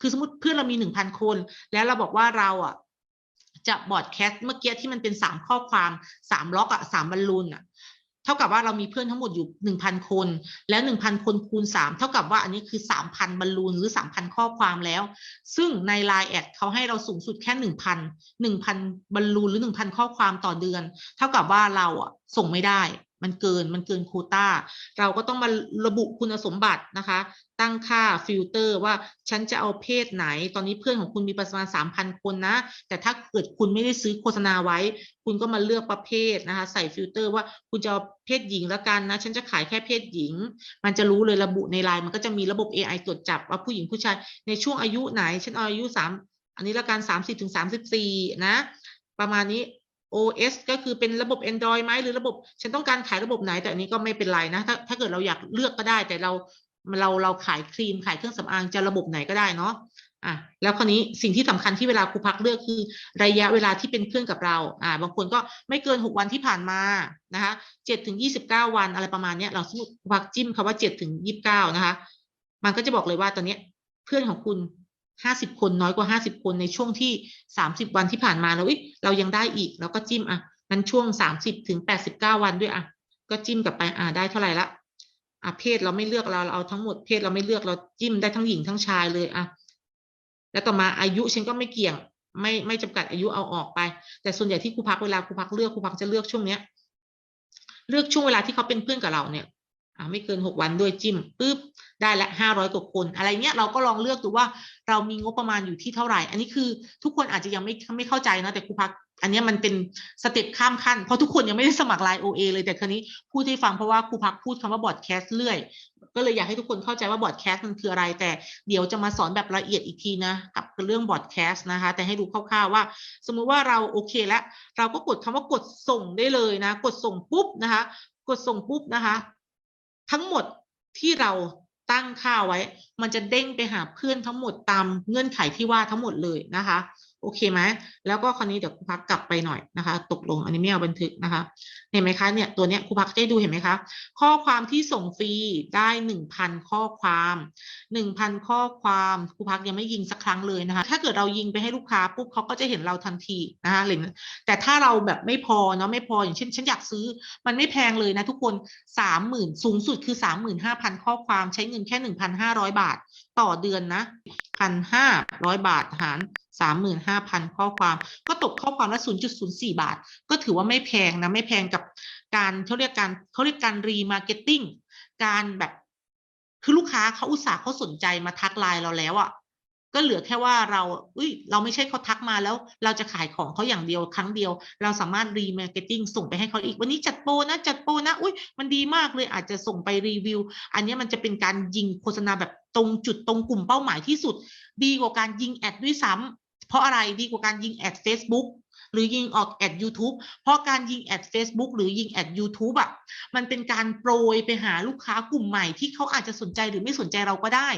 คือสมมติเพื่อนเรามีหนึ่งพันคน แล้วเราบอกว่าเราอะจะบอร์ดแคสต์เมื่อกี้ที่มันเป็นสามข้อความสามล็อกอะสามบอลลูนอะเท่ากับว่าเรามีเพื่อนทั้งหมดอยู่หนึ่งพันคน แล้วหนึ่งพันคนคูณสามเท่ากับว่าอันนี้คือสามพันบอลลูนหรือสามพันข้อความแล้ว ซึ่งใน Line แอดเขาให้เราสูงสุดแค่หนึ่งพันหนึ่งพันบอลลูนหรือหนึ่งพันข้อความต่อเดือน เท่ากับว่าเราอะส่งไม่ได้ มันเกินมันเกินโควตาเราก็ต้องมาระบุคุณสมบัตินะคะ ตั้งค่าฟิลเตอร์ว่าฉันจะเอาเพศไหน ตอนนี้เพื่อนของคุณมีประมาณสามพันคนนะ แต่ถ้าเกิดคุณไม่ได้ซื้อโฆษณาไว้ คุณก็มาเลือกประเภทนะคะ ใส่ฟิลเตอร์ว่าคุณจะเอาเพศหญิงแล้วกันนะ ฉันจะขายแค่เพศหญิง มันจะรู้เลยระบุในไลน์มันก็จะมีระบบ AI ตรวจจับว่าผู้หญิงผู้ชายในช่วงอายุไหน ฉันเอาอายุสามอันนี้ละกันสามสิบถึงสามสิบสี่นะ ประมาณนี้ OS ก็คือเป็นระบบ Android ไหมหรือระบบฉันต้องการขายระบบไหน แต่อันนี้ก็ไม่เป็นไรนะ ถ้าถ้าเกิดเราอยากเลือกก็ได้ แต่เราเราเราขายครีมขายเครื่องสำอางจะระบบไหนก็ได้เนาะอะแล้วคราวนี้สิ่งที่สำคัญที่เวลาครูพักเลือกคือระยะเวลาที่เป็นเพื่อนกับเราอ่าบางคนก็ไม่เกินหกวันที่ผ่านมานะคะเจ็ดถึงยี่สิบเก้าวันอะไรประมาณเนี้ยเราสมมติครูพักจิ้มคำว่าเจ็ดถึงยี่สิบเก้านะคะ มันก็จะบอกเลยว่าตอนเนี้ยเพื่อนของคุณ ห้าสิบคนน้อยกว่าห้าสิบคนในช่วงที่สามสิบวันที่ผ่านมาแล้วอุ๊ยเรายังได้อีกเราก็จิ้มอะนั้นช่วงสามสิบถึงแปดสิบเก้าวันด้วยอะก็จิ้มกลับไปอ่าได้เท่าไหร่ละอะเพศเราไม่เลือกเราเราเอาทั้งหมดเพศเราไม่เลือกเราจิ้มได้ทั้งหญิงทั้งชายเลยอะแล้วต่อมาอายุฉันก็ไม่เกี่ยง ไม่ไม่จำกัดอายุเอาออกไป แต่ส่วนใหญ่ที่ครูพักเวลาครูพักเลือกครูพักจะเลือกช่วงเนี้ย เลือกช่วงเวลาที่เขาเป็นเพื่อนกับเราเนี่ย ไม่เกินหกวันด้วยจิ้มปุ๊บได้ละห้าร้อยกว่าคน อะไรเงี้ยเราก็ลองเลือกดูว่าเรามีงบประมาณอยู่ที่เท่าไหร่ อันนี้คือทุกคนอาจจะยังไม่ไม่เข้าใจนะแต่ครูพักอันเนี้ยมันเป็นสเต็ปข้ามขั้น เพราะทุกคนยังไม่ได้สมัครไลน์ OA เลยแต่ครนี้พูดให้ฟังเพราะว่าครูพักพูดคำว่าบอร์ดแคสต์เรื่อย ก็เลยอยากให้ทุกคนเข้าใจว่าบอร์ดแคสต์มันคืออะไร แต่เดี๋ยวจะมาสอนแบบละเอียดอีกทีนะกับเรื่องบอร์ดแคสต์นะคะ แต่ให้ดูคร่าวๆว่า สมมุติว่าเราโอเคแล้ว เราก็กดคำว่ากดส่งได้เลยนะ กดส่งปุ๊บนะคะ กดส่งปุ๊บนะคะ ทั้งหมดที่เราตั้งค่าไว้ มันจะเด้งไปหาเพื่อนทั้งหมดตามเงื่อนไขที่ว่าทั้งหมดเลยนะคะ โอเคไหมแล้วก็คราวนี้เดี๋ยวครูพักกลับไปหน่อยนะคะ ตกลงอันนี้ไม่เอาบันทึกนะคะ เห็นไหมคะเนี่ยตัวเนี้ยครูพักจะให้ดูเห็นไหมคะ ข้อความที่ส่งฟรีได้หนึ่งพันข้อความหนึ่งพันข้อความครูพักยังไม่ยิงสักครั้งเลยนะคะ ถ้าเกิดเรายิงไปให้ลูกค้าปุ๊บเขาก็จะเห็นเราทันทีนะคะหรือแต่ถ้าเราแบบไม่พอเนาะไม่พออย่างเช่นฉันอยากซื้อ มันไม่แพงเลยนะทุกคนสามหมื่นสูงสุดคือสามหมื่นห้าพันข้อความใช้เงินแค่หนึ่งพันห้าร้อยบาท ต่อเดือนนะพันห้าร้อยบาทหาร สามหมื่นห้าพันข้อความ ก็ตกข้อความละศูนย์จุดศูนย์สี่บาท ก็ถือว่าไม่แพงนะ ไม่แพงกับการเขาเรียกการเขาเรียกการรีมาร์เก็ตติ้งการแบบคือลูกค้าเขาอุตส่าห์เขาสนใจมาทักไลน์เราแล้วอะ่ะก็เหลือแค่ว่าเราอุ้ย เราไม่ใช่เขาทักมาแล้ว เราจะขายของเขาอย่างเดียวครั้งเดียว เราสามารถรีมาร์เก็ตติ้งส่งไปให้เขาอีก วันนี้จัดโปรนะ จัดโปรนะ อุ้ยมันดีมากเลย อาจจะส่งไปรีวิว อันนี้มันจะเป็นการยิงโฆษณาแบบตรงจุดตรงกลุ่มเป้าหมายที่สุด ดีกว่าการยิงแอดด้วยซ้ำ เพราะอะไรดีกว่าการยิงแอด Facebook หรือยิงออกแอด YouTube เพราะการยิงแอด Facebook หรือยิงแอด YouTube อะมันเป็นการโปรยไปหาลูกค้ากลุ่มใหม่ที่เขาอาจจะสนใจหรือไม่สนใจเราก็ได้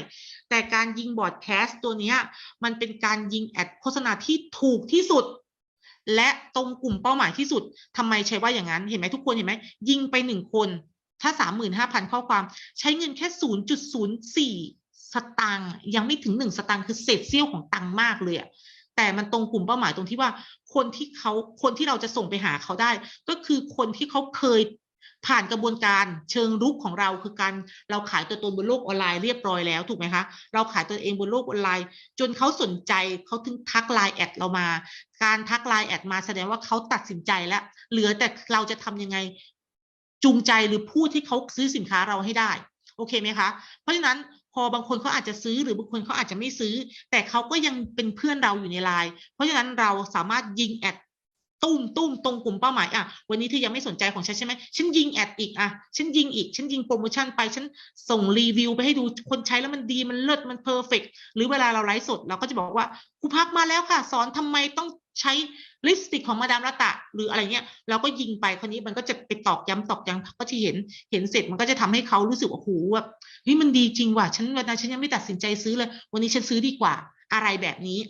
แต่การยิงบอร์ดแคสต์ตัวนี้มันเป็นการยิงแอดโฆษณาที่ถูกที่สุด และตรงกลุ่มเป้าหมายที่สุดทำไมใช้ว่าอย่างนั้นเห็นไหมทุกคนเห็นไหมยิงไปหนึ่งคนถ้าสามหมื่นห้าพันข้อความใช้เงินแค่ศูนย์จุดศูนย์สี่สตางค์ยังไม่ถึงหนึ่งสตางค์คือเศษเสี้ยวของตังค์มากเลยอะ แต่มันตรงกลุ่มเป้าหมายตรงที่ว่า คนที่เขาคนที่เราจะส่งไปหาเขาได้ ก็คือคนที่เขาเคยผ่านกระบวนการเชิงรุกของเราคือการเราขายตัวตนบนโลกออนไลน์เรียบร้อยแล้วถูกไหมคะเราขายตัวเองบนโลกออนไลน์ จนเขาสนใจเขาถึงทักไลน์แอดเรามา การทักไลน์แอดมาแสดงว่าเขาตัดสินใจแล้ว เหลือแต่เราจะทำยังไงจูงใจหรือพูดที่เขาซื้อสินค้าเราให้ได้ โอเคไหมคะ เพราะฉะนั้น พอบางคนเขาอาจจะซื้อหรือบางคนเขาอาจจะไม่ซื้อ แต่เขาก็ยังเป็นเพื่อนเราอยู่ในไลน์เพราะฉะนั้นเราสามารถยิงแอดตุ้มตุ้มตรงกลุ่มเป้าหมายอะวันนี้เธอยังไม่สนใจของฉันใช่ไหมฉันยิงแอดอีกอะฉันยิงอีก ฉันยิงโปรโมชั่นไปฉันส่งรีวิวไปให้ดูคนใช้แล้วมันดีมันเลิศมันเพอร์เฟกหรือเวลาเราไลฟ์สดเราก็จะบอกว่าครูพักมาแล้วค่ะ สอนทำไมต้อง ใช้ลิปสติกของมาดามรัตะ หรืออะไรเงี้ยเราก็ยิงไปคนนี้มันก็จะไปตอกย้ำตอกย้ำก็จะเห็นเห็นเสร็จมันก็จะทำให้เขารู้สึกว่าโอ้โหแบบเฮ้ยมันดีจริงว่ะฉันวันนั้นฉันยังไม่ตัดสินใจซื้อเลย วันนี้ฉันซื้อดีกว่าอะไรแบบนี้